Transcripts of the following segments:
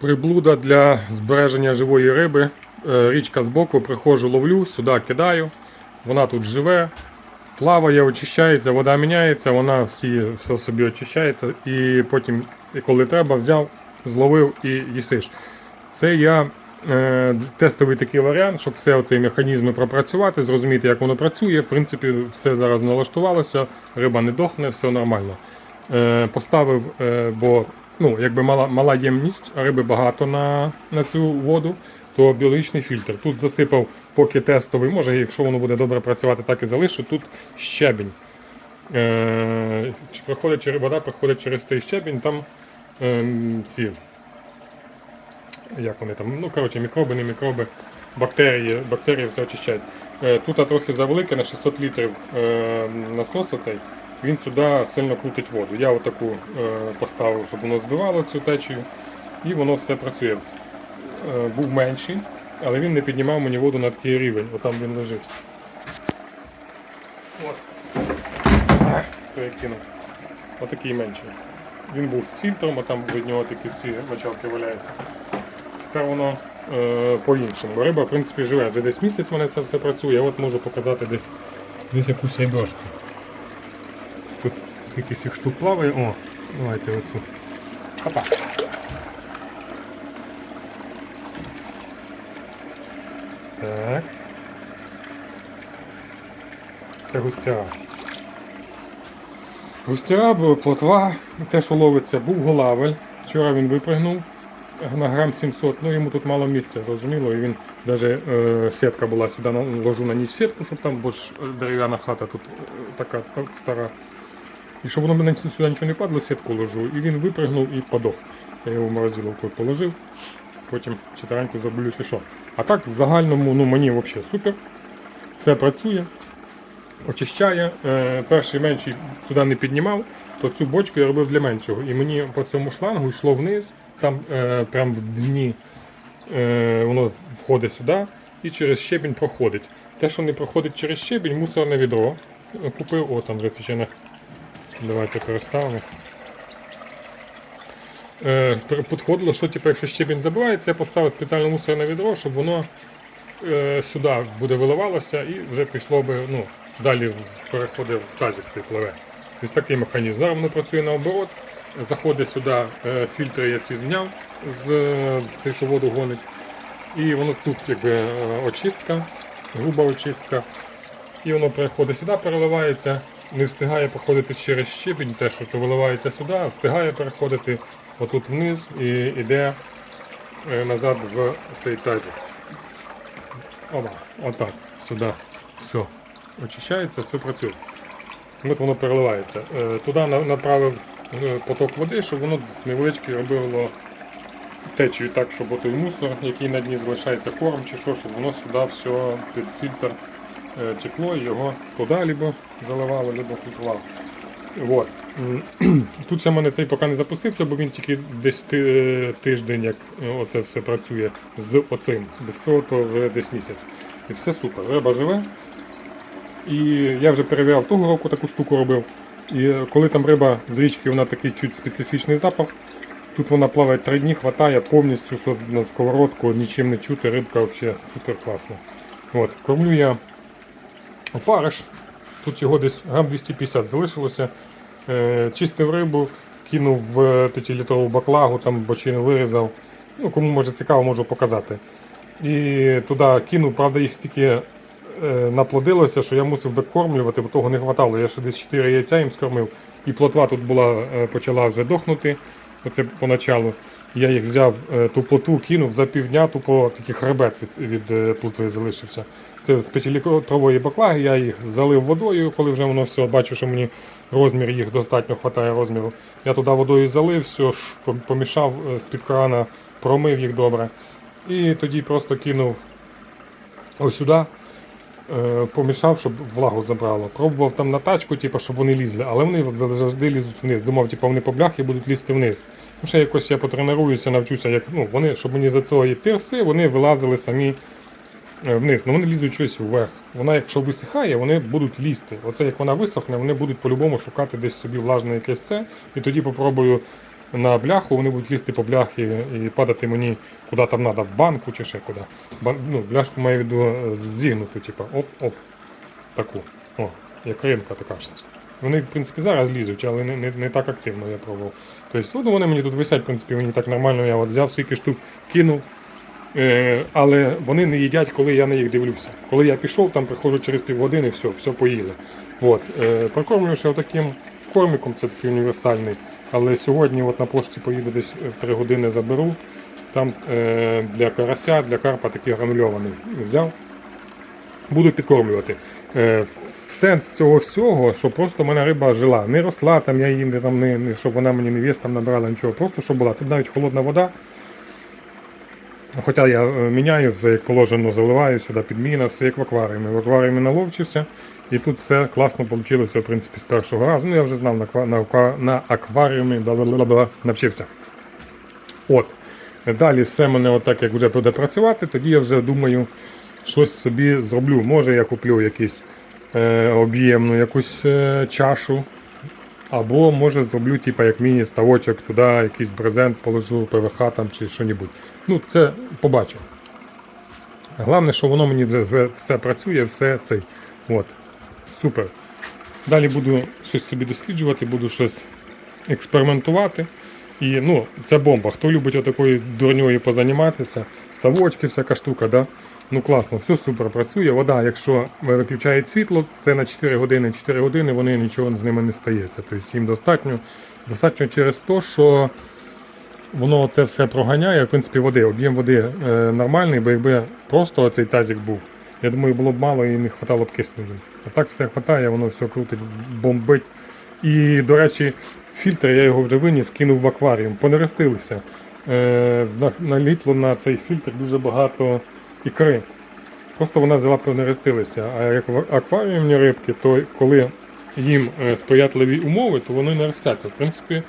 Приблуда для збереження живої риби. Е, Річка збоку, приходжу, ловлю, сюди кидаю. Вона тут живе, плаває, очищається, вода міняється, вона всі, все собі очищається. І потім, коли треба, взяв, зловив і їсиш. Це я е, тестовий такий варіант, щоб все цей механізм пропрацювати, зрозуміти, як воно працює. В принципі, все зараз налаштувалося, риба не дохне, все нормально. Е, поставив, е, бо ну, якби мала, мала ємність, риби багато на, на цю воду, то біологічний фільтр. Тут засипав поки тестовий, може, якщо воно буде добре працювати, так і залишу. Тут щебінь. Е, проходить вода, проходить через цей щебінь, там е, ці. Як вони там? Ну, коротше, мікроби, не мікроби, бактерії, бактерії все очищають. Е, тут трохи завелике на 600 літрів е, насос оцей. Він сюди сильно крутить воду. Я отаку е, поставив, щоб воно збивало цю течію, і воно все працює. Е, був менший, але він не піднімав мені воду на такий рівень, отам він лежить. Кинув. Отакий менший. Він був з фільтром, а там від нього такі ці мочалки валяються. Тепер воно е, по-іншому. Риба, в принципі, живе. Вже десь місяць мене це все працює. Я от можу показати десь, десь якусь рибешку. Скільки цих штук плаває. О, давайте оцю. Хопа. Так. Це. Густяра, бо плотва, те, що ловиться, був голавель. Вчора він випригнув на грам 700, ну йому тут мало місця, зрозуміло, і він навіть е, сітка була сюди, ложу на ніч сітку, щоб там, бо ж е, дерев'яна хата тут е, така стара. І щоб воно мене сюди нічого не падало, сітку ложу. І він випригнув і подох. Я його в морозиловку положив, потім читараньку зроблю чи що. А так в загальному ну, мені взагалі супер. Все працює, очищає. Е, перший менший сюди не піднімав, то цю бочку я робив для меншого. І мені по цьому шлангу йшло вниз, там е, прям в дні е, воно входить сюди і через щебінь проходить. Те, що не проходить через щебінь, мусорне відро. Е, Купив, о, там тече Давайте переставимо. Е, підходило, що типу, якщо щебінь забивається, я поставив спеціальне мусорне відро, щоб воно е, сюди буде виливалося і вже пішло би, ну, далі переходив в тазик цей пливе. Ось такий механізм. Зараз воно працює наоборот. Заходить сюди, е, фільтри я ці зняв з е, цей, що воду гонить. І воно тут якби е, очистка, груба очистка. І воно переходить сюди, переливається, не встигає проходити через щебінь, те, що то виливається сюди, встигає переходити отут вниз і йде е, назад в цей тазик. Оба, отак, сюди. Все. Очищається, все працює. От воно переливається. Е, Туди направив е, поток води, щоб воно невеличкий робило течію так, щоб той мусор, який на дні залишається корм чи що, щоб воно сюди все під фільтр текло і його туди либо заливало, либо фільтрувало. Вот. Тут ще в мене цей поки не запустився, бо він тільки десь е, тиждень, як е, оце все працює з оцим. Без того то вже десь місяць. І все супер. Риба живе. І я вже перевіряв того року таку штуку робив. І е, коли там риба з річки, вона такий чуть специфічний запах. Тут вона плаває три дні, хватає повністю, на сковородку нічим не чути, рибка взагалі супер класна. От, кормлю я опариш. Тут його десь грам 250 залишилося. Е, чистив рибу, кинув в 5-літрову баклагу, там бочину вирізав. Ну, кому може цікаво, можу показати. І туди кинув, правда, їх стільки е, наплодилося, що я мусив докормлювати, бо того не вистачало. Я ще десь 4 яйця їм скормив. І плотва тут була, е, почала вже дохнути. Оце поначалу. Я їх взяв, е, ту плотву кинув за півдня, тупо такий хребет від, від е, плотви залишився. Це з 5-літрової баклаги, я їх залив водою, коли вже воно все, бачу, що мені розмір їх достатньо вистачає розміру. Я туди водою залив, все, помішав е, з-під крана, промив їх добре. І тоді просто кинув ось сюди, помішав, щоб влагу забрало. Пробував там на тачку, типу, щоб вони лізли, але вони завжди лізуть вниз. Думав, типу, вони по бляхи будуть лізти вниз. Ну, ще якось я потренуюся, навчуся, як ну, вони, щоб мені за цього цієї тирси вони вилазили самі е, вниз. Ну вони лізуть щось вверх. Вона, якщо висихає, вони будуть лізти. Оце як вона висохне, вони будуть по-любому шукати десь собі влажне якесь це. І тоді попробую на бляху, вони будуть лізти по бляхі і падати мені куди там треба, в банку чи ще куди. Бан, ну, бляшку маю в виду е, зігнуту, типу, оп-оп. Таку. О, як ринка така ж. Вони, в принципі, зараз лізуть, але не, не, не так активно я пробував. Тобто, от вони мені тут висять, в принципі, мені так нормально, я от взяв скільки штук, кинув. Е, але вони не їдять, коли я на їх дивлюся. Коли я пішов, там приходжу через півгодини, все, все поїли. От. Е, прокормлюю ще таким кормиком, це такий універсальний. Але сьогодні от на пошті поїду десь в 3 години заберу. Там е, для карася, для карпа такий гранульований взяв. Буду підкормлювати. Е, сенс цього всього, що просто в мене риба жила. Не росла, там я її там, не, щоб вона мені не вес там набрала нічого. Просто щоб була. Тут навіть холодна вода. Хоча я е, міняю, все як положено, заливаю сюди підміна, все як в акваріумі. В акваріумі наловчився, і тут все класно вийшло, в принципі, з першого разу. Ну я вже знав на, на, на акваріумі, навчився. От. Далі все мене отак, як вже буде працювати, тоді я вже думаю, щось собі зроблю. Може я куплю якийсь е, об'ємну якусь е, чашу. Або може зроблю, типу, як міні-ставочок, туди якийсь брезент положу, ПВХ там чи що-небудь. Ну, це побачу. Головне, що воно мені все працює, все цей. От. Супер. Далі буду щось собі досліджувати, буду щось експериментувати. І ну, це бомба. Хто любить отакою дурньою позаніматися, ставочки, всяка штука, да? ну класно, все супер працює. Вода, якщо виключають світло, це на 4 години, 4 години вони нічого з ними не стається. Тобто їм достатньо, достатньо через те, що воно це все проганяє, в принципі, води. Об'єм води е, нормальний, бо якби просто оцей тазик був, я думаю, було б мало і не вистачало б кисню. А так все вистачає, воно все крутить, бомбить. І, до речі, фільтр я його вже виніс, кинув в акваріум, понерестилися. Е, наліпло на цей фільтр дуже багато ікри. Просто вона взяла понерестилися. А як акваріумні рибки, то коли їм е, сприятливі умови, то вони не ростяться. В принципі,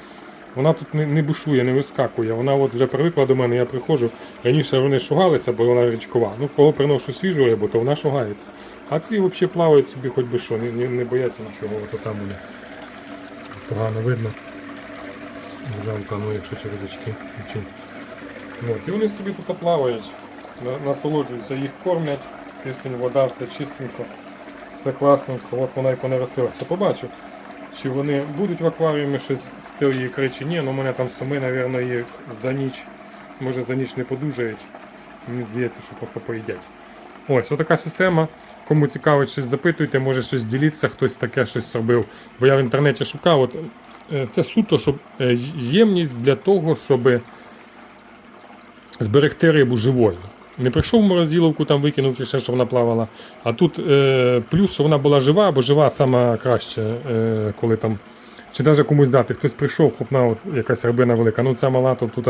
вона тут не, не бушує, не вискакує. Вона от вже привикла до мене, я приходжу. Раніше вони шугалися, бо вона річкова. Ну, коли приношу свіжу рибу, то вона шугається. А ці взагалі плавають собі хоч би що, не, не, не бояться нічого, от там вони. Погано видно. Жалко, ну якщо через очки. От, і вони собі тут плавають, насолоджуються, їх кормять, кисень, вода, все чистенько, все класненько, от вона і понеростилася. Побачу, чи вони будуть в акваріумі щось з тієї ікри чи ні, ну мене там суми, мабуть, їх за ніч, може за ніч не подужають. Мені здається, що просто поїдять. Ось, отака система. Кому цікаво, щось запитуйте, може щось діліться, хтось таке щось робив. Бо я в інтернеті шукав. От, е, це суто, щоб е, ємність для того, щоб зберегти рибу живою. Не прийшов в морозиловку, там викинув чи ще, що вона плавала. А тут е, плюс, що вона була жива, бо жива сама краще, е, коли там. Чи навіть комусь дати. Хтось прийшов, хопна, от якась рибина велика. Ну ця мала, то тут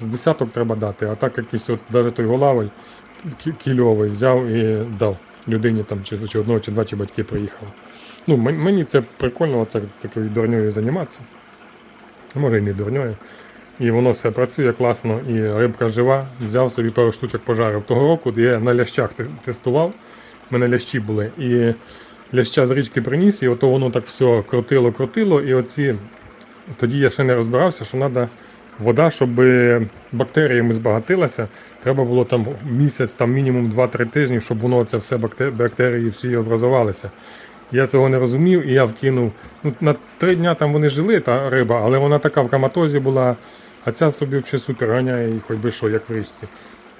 з десяток треба дати, а так якийсь от навіть той голавий, кільовий взяв і дав людині там, чи, чи одного, чи два, чи батьки приїхали. Ну, мені це прикольно, оце такою дурньою займатися. Може і не дурньою. І воно все працює класно, і рибка жива. Взяв собі пару штучок пожарив. Того року я на лящах тестував, в мене лящі були. І ляща з річки приніс, і ото воно так все крутило, крутило. І оці тоді я ще не розбирався, що треба вода, щоб бактеріями збагатилася. Треба було там місяць, там мінімум 2-3 тижні, щоб воно це все бактерії всі образувалися. Я цього не розумів, і я вкинув. Ну, на три дня там вони жили, та риба, але вона така в каматозі була, а ця собі взагалі супер ганяє і хоч би що, як в річці.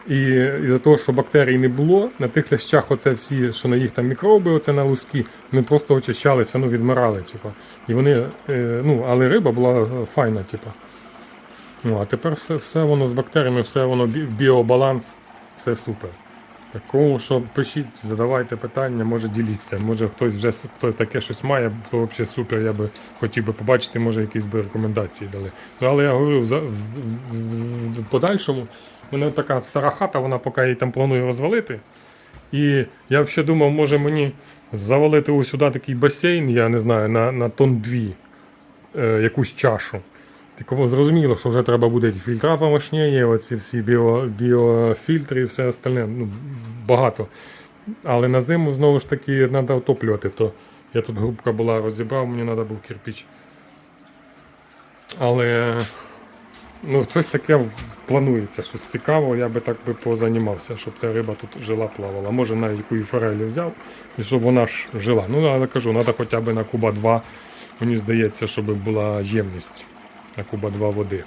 І із-за того, що бактерій не було, на тих лящах оце всі, що на їх там мікроби, оце на луски, вони просто очищалися, ну відмирали. Типу. І вони, е, ну, але риба була файна, типу. Ну, а тепер все, все воно з бактеріями, все воно бі- біобаланс, все супер. Такому, що пишіть, задавайте питання, може діліться. Може хтось вже хто таке щось має, то взагалі супер. Я би хотів би побачити, може якісь би рекомендації дали. Ну, але я говорю, в, подальшому, в мене така стара хата, вона поки її там планую розвалити. І я взагалі думав, може мені завалити ось сюди такий басейн, я не знаю, на, на тон дві, е, якусь чашу. Типу, Такого зрозуміло, що вже треба буде фільтра помощніє, оці всі біо, біофільтри і все остальне. ну, Багато. Але на зиму знову ж таки треба отоплювати. То Я тут грубка була розібрав, мені треба був кирпіч. Але ну, щось таке планується, щось цікаво, я би так би позанімався, щоб ця риба тут жила, плавала. Може навіть яку форелі взяв і щоб вона ж жила. Ну, але кажу, треба хоча б на куба 2, мені здається, щоб була ємність на куба 2 води.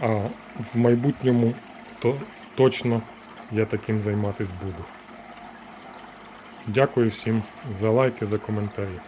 А в майбутньому то точно я таким займатися буду. Дякую всім за лайки, за коментарі.